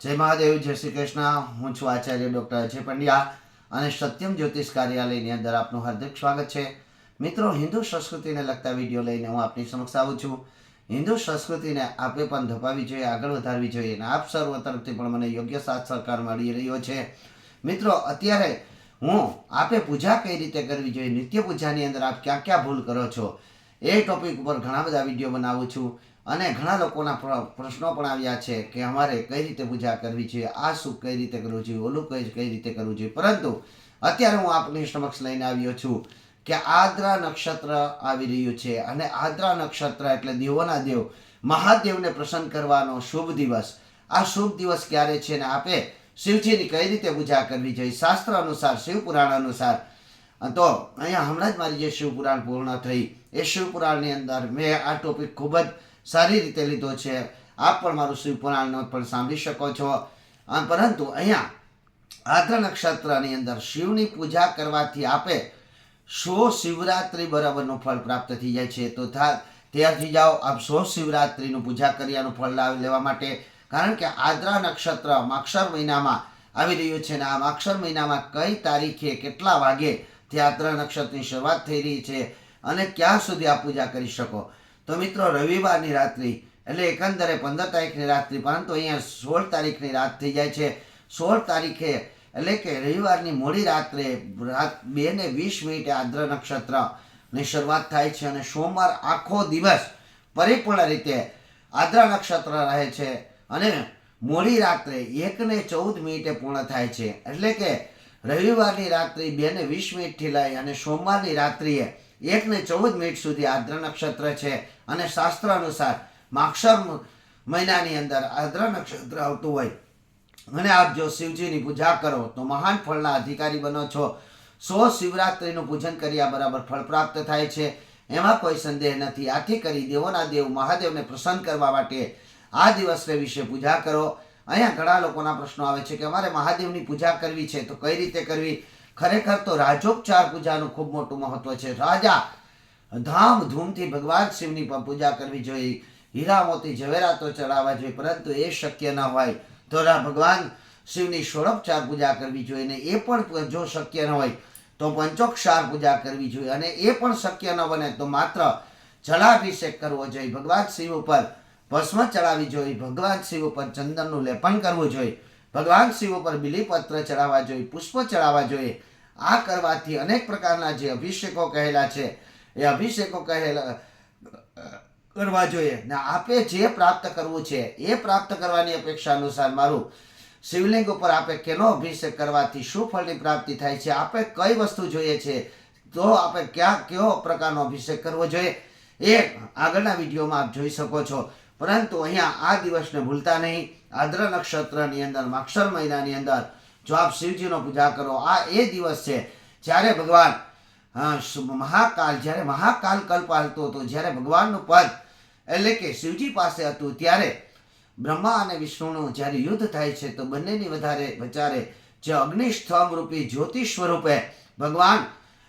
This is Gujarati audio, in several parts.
જય મહાદેવ, જય શ્રી કૃષ્ણ. હું છું આચાર્ય ડૉક્ટર અજય પંડ્યા અને સત્યમ જ્યોતિષ કાર્યાલયની અંદર આપનું હાર્દિક સ્વાગત છે. મિત્રો, હિન્દુ સંસ્કૃતિને લગતા વીડિયો લઈને હું આપની સમક્ષ આવું છું. હિન્દુ સંસ્કૃતિને આપે પણ ધપાવી જોઈએ, આગળ વધારવી જોઈએ અને આપ સર્વ તરફથી પણ મને યોગ્ય સાથ સહકાર મળી રહ્યો છે. મિત્રો, અત્યારે હું આપે પૂજા કઈ રીતે કરવી જોઈએ, નિત્ય પૂજાની અંદર આપ ક્યાં ક્યાં ભૂલ કરો છો, એ ટોપિક ઉપર ઘણા બધા વીડિયો બનાવું છું. અને ઘણા લોકોના પ્રશ્નો પણ આવ્યા છે કે અમારે કઈ રીતે પૂજા કરવી જોઈએ આ શું કઈ રીતે કરવું જોઈએ ઓલું કઈ કઈ રીતે કરવું જોઈએ પરંતુ અત્યારે હું આપની સમક્ષ લઈને આવ્યો છું કે આદ્રા નક્ષત્ર આવી રહ્યું છે અને આદ્રા નક્ષત્ર એટલે દેવોના દેવ મહાદેવને પ્રસન્ન કરવાનો શુભ દિવસ. આ શુભ દિવસ ક્યારે છે ને આપે શિવજીની કઈ રીતે પૂજા કરવી જોઈએ શાસ્ત્ર અનુસાર, શિવપુરાણ અનુસાર. તો અહીંયા હમણાં જ મારી જે શિવપુરાણ પૂર્ણ થઈ, એ શિવપુરાણની અંદર મેં આ ટોપિક ખૂબ જ સારી રીતે લીધો છે. આપ પણ મારું શિવપુરાણનો પણ સાંભળી શકો છો. પરંતુ અહીંયા આદ્ર નક્ષત્રની અંદર શિવની પૂજા કરવાથી આપે સો શિવરાત્રિ બરાબરનું ફળ પ્રાપ્ત થઈ જાય છે. તો ત્યારથી જાઓ આપ સો શિવરાત્રિનું પૂજા કર્યાનું ફળ લાવી લેવા માટે. કારણ કે આદ્રા નક્ષત્ર માક્ષર મહિનામાં આવી રહ્યું છે ને આ માક્ષર મહિનામાં કઈ તારીખે કેટલા વાગે તે આદ્રા નક્ષત્રની શરૂઆત થઈ રહી છે અને ક્યાં સુધી આ પૂજા કરી શકો? તો મિત્રો, રવિવારની રાત્રિ, એટલે એકંદરે પંદર તારીખની રાત્રિ, પરંતુ અહીંયા સોળ તારીખની રાત થઈ જાય છે. સોળ તારીખે, એટલે કે રવિવારની મોડી રાત્રે, રાત બે ને વીસ મિનિટે આદ્ર નક્ષત્રની શરૂઆત થાય છે અને સોમવાર આખો દિવસ પરિપૂર્ણ રીતે આદ્ર નક્ષત્ર રહે છે અને મોડી રાત્રે એક ને ચૌદ મિનિટે પૂર્ણ થાય છે. એટલે કે રવિવારની રાત્રિ બે ને વીસ મિનિટથી લઈ અને સોમવારની રાત્રિએ એક ને ચૌદ મિનિટ સુધી આદ્ર નક્ષત્ર છે અને શાસ્ત્ર અનુસાર માક્ષર મહિનાની અંદર આદ્ર નક્ષત્ર આવતું હોય. અને આપ જો શિવજીની પૂજા કરો તો મહાન ફળના અધિકારી બનો છો. સો શિવરાત્રિનું પૂજન કર્યા બરાબર ફળ પ્રાપ્ત થાય છે. એમાં કોઈ સંદેહ નથી. આથી કરી દેવોના દેવ મહાદેવને પ્રસન્ન કરવા માટે આ દિવસને વિશે પૂજા કરો. અહીંયા ઘણા લોકોના પ્રશ્નો આવે છે કે અમારે મહાદેવની પૂજા કરવી છે તો કઈ રીતે કરવી? ખરેખર તો રાજોપચાર પૂજાનું ખૂબ મોટું મહત્વ છે. રાજા ધામ ધૂમથી ભગવાન શિવની પણ પૂજા કરવી જોઈએ. હીરા મોતી ઝવેરાતો ચડાવવા જોઈએ, પરંતુ એ શક્ય ન હોય. તો ભગવાન શિવની ષોડોપચાર પૂજા કરવી જોઈએ ને એ પણ જો શક્ય ન હોય, તો પંચોક્ષાર પૂજા કરવી જોઈએ અને એ પણ શક્ય ન બને તો માત્ર જલાભિષેક કરવો જોઈએ. ભગવાન શિવ ઉપર ભસ્મ ચડાવવી જોઈએ. ભગવાન શિવ ઉપર ચંદનનું લેપન કરવું જોઈએ. ભગવાન શિવ ઉપર બિલીપત્ર ચડાવવા જોઈએ, પુષ્પ ચડાવવા જોઈએ. આ કરવાથી અનેક પ્રકારના જે અભિષેકો કહેલા છે, એ અભિષેકો કહેલા, કરવા જોઈએ. ને આપે જે પ્રાપ્ત કરવું છે, એ પ્રાપ્ત કરવાની અપેક્ષા અનુસાર મારું શિવલિંગ ઉપર આપે કેનો અભિષેક કરવાથી શું ફળની પ્રાપ્તિ થાય છે, આપે કઈ વસ્તુ જોઈએ છે, તો આપણે ક્યાં, કેવો પ્રકારનો અભિષેક કરવો જોઈએ, એ આગળના વિડીયોમાં આપ જોઈ શકો છો. પરંતુ અહીંયા આ દિવસને ભૂલતા નહીં. આદ્ર નક્ષત્રની અંદર, માક્ષર મહિનાની અંદર જો આપ શિવજીનો પૂજા કરો. આ એ દિવસ છે જ્યારે ભગવાન મહાકાલ, જ્યારે મહાકાલ કલ્પ હાલતો હતો, જ્યારે ભગવાનનું પદ એટલે કે શિવજી પાસે હતું, ત્યારે બ્રહ્મા અને વિષ્ણુનું જ્યારે યુદ્ધ થાય છે, તો બંનેની વધારે વચારે જે અગ્નિસ્તંભ રૂપી જ્યોતિ સ્વરૂપે ભગવાન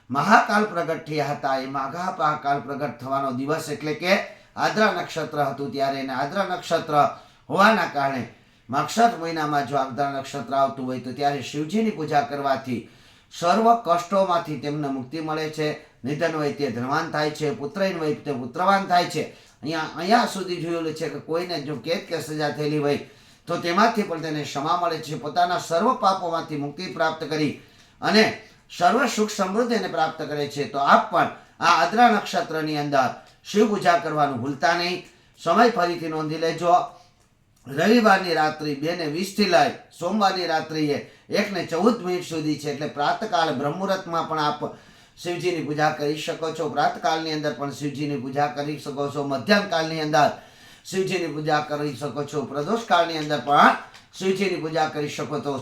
મહાકાલ પ્રગટ થયા હતા. એ મહાકાલ પ્રગટ થવાનો દિવસ એટલે કે આદ્રા નક્ષત્ર હતું ત્યારે એને આદ્રા નક્ષત્ર હોવાના કારણે માક્ષર મહિનામાં જો આદ્રા નક્ષત્ર આવતું હોય તો ત્યારે શિવજીની પૂજા કરવાથી સર્વ કષ્ટોમાંથી તેમને મુક્તિ મળે છે. નિધન હોય તે ધનવાન થાય છે, પુત્રહીન હોય તે પુત્રવાન થાય છે. અહીંયા અહીંયા સુધી જોયેલું છે કે કોઈને જો કેદ કે સજા થયેલી હોય તો તેમાંથી પણ તેને ક્ષમા મળે છે. પોતાના સર્વ પાપોમાંથી મુક્તિ પ્રાપ્ત કરી અને સર્વ સુખ સમૃદ્ધિને પ્રાપ્ત કરે છે. તો આપ પણ આ આદ્રા નક્ષત્રની અંદર શિવ પૂજા કરવાનું ભૂલતા નહીં. સમય ફરીથી નોંધી લેજો. રવિવારની રાત્રિ બે ને વીસથી લઈ સોમવારની રાત્રિએ એક ને ચૌદ મિનિટ સુધી છે એટલે પ્રાતકાળ બ્રહ્મુહૂર્તમાં પણ આપ શિવજીની પૂજા કરી શકો છો. પ્રાતકાળની અંદર પણ શિવજીની પૂજા કરી શકો છો. મધ્યાહનકાળની અંદર શિવજીની પૂજા કરી શકો છો. પ્રદોષકાળની અંદર પણ શિવજીની પૂજા કરી શકો તો,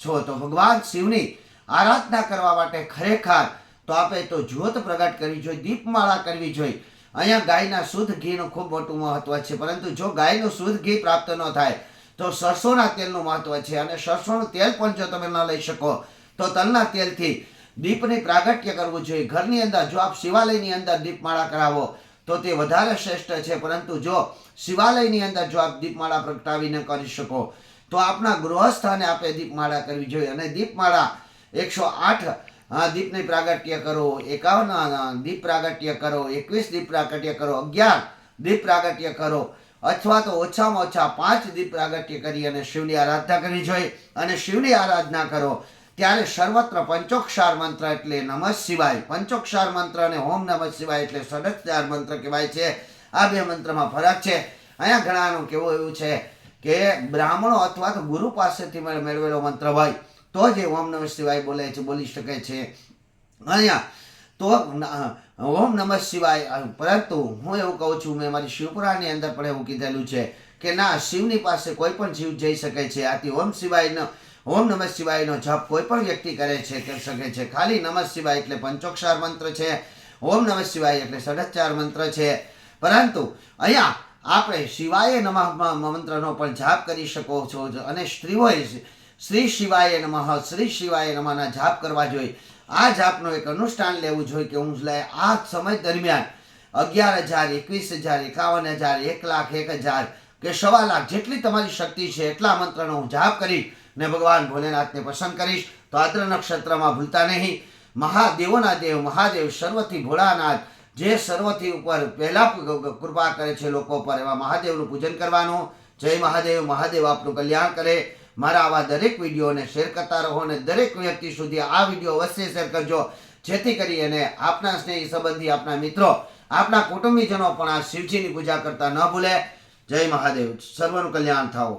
છો તો. ભગવાન શિવની આરાધના કરવા માટે ખરેખર તો આપે તો જ્યોત પ્રગટ કરવી જોઈએ, દીપમાળા કરવી જોઈએ. અહીંયા ગાયના શુદ્ધ ઘીનું ખૂબ મોટું મહત્વ છે, પરંતુ જો ગાયનું શુદ્ધ ઘી પ્રાપ્ત ન થાય, તો સરસોના તેલનું મહત્વ છે અને સરસોનું તેલ પણ જો તમે ન લઈ શકો, તો તલના તેલથી દીપને પ્રાગટ્ય કરવું જોઈએ. ઘરની અંદર જો આપ શિવાલયની અંદર દીપમાળા કરાવો, તો તે વધારે શ્રેષ્ઠ છે, પરંતુ જો શિવાલયની અંદર જો આપ દીપમાળા પ્રગટાવીને કરી શકો, તો આપણા ગૃહસ્થાને આપણે દીપમાળા કરવી જોઈએ. અને દીપમાળા એકસો આઠ હા, દીપની પ્રાગટ્ય કરો. એકાવન દીપ પ્રાગટ્ય કરો. એકવીસ દીપ પ્રાગટ્ય કરો. અગિયાર દીપ પ્રાગટ્ય કરો. અથવા તો ઓછામાં ઓછા પાંચ દીપ પ્રાગટ્ય કરી અને શિવની આરાધના કરવી જોઈએ અને શિવની આરાધના કરો. ત્યારે સર્વત્ર પંચોક્ષાર મંત્ર એટલે નમઃ શિવાય. પંચોક્ષાર મંત્ર અને ઓમ નમઃ શિવાય એટલે ષડક્ષાર મંત્ર કહેવાય છે. આ બે મંત્રમાં ફરક છે. અહીંયા ઘણાનું કેવું એવું છે કે બ્રાહ્મણો અથવા તો ગુરુ પાસેથી મેળ- મેળવેલો મંત્ર હોય. તો જ ઓમ નમઃ શિવાય બોલે છે, બોલી શકે છે. અહીંયા તો ઓમ નમઃ શિવાય પરંતુ હું એવું કહું છું, મેં મારી શિવપુરાણની અંદર પણ એવું કીધેલું છે કે ના, શિવની પાસે કોઈ પણ જીવ જઈ શકે છે. આથી ઓમ શિવાયનો, ઓમ નમઃ શિવાયનો જપ કોઈ પણ વ્યક્તિ કરે છે, કરી શકે છે. ખાલી નમઃ શિવાય એટલે પંચોક્ષાર મંત્ર છે, ઓમ નમઃ શિવાય એટલે સડચાર મંત્ર છે. પરંતુ અહીંયા આપણે શિવાય નમઃ મંત્રનો પણ જાપ કરી શકો છો અને સ્ત્રીઓએ શ્રી શિવાય નમઃ, શ્રી શિવાય નમઃના જાપ કરવા જોઈએ આ જાપનો એક અનુષ્ઠાન લેવું જોઈએ કે હું આ સમય દરમિયાન અગિયાર હજાર, એકવીસ હજાર, એકાવન હજાર, એક લાખ, એક હજાર કે સવા લાખ જેટલી તમારી શક્તિ છે એટલા મંત્રનો હું જાપ કરીશ ને ભગવાન ભોલેનાથને પસંદ કરીશ. તો આદ્ર નક્ષત્રમાં ભૂલતા નહીં. મહાદેવોના દેવ, મહાદેવ સર્વથી ભોળાનાથ, જે સર્વથી ઉપર પહેલા કૃપા કરે છે લોકો પર એવા મહાદેવનું પૂજન કરવાનું. જય મહાદેવ મહાદેવ આપનું કલ્યાણ કરે. મારા આવા દરેક વિડીયોને શેર કરતા રહો અને દરેક વ્યક્તિ સુધી આ વીડિયો અવશ્ય શેર કરજો. જેથી કરી અને આપના સ્નેહી સંબંધી, આપના મિત્રો, આપના કુટુંબીજનો પણ આ શિવજીની પૂજા કરતા ન ભૂલે. જય મહાદેવ. સર્વનું કલ્યાણ થાઓ.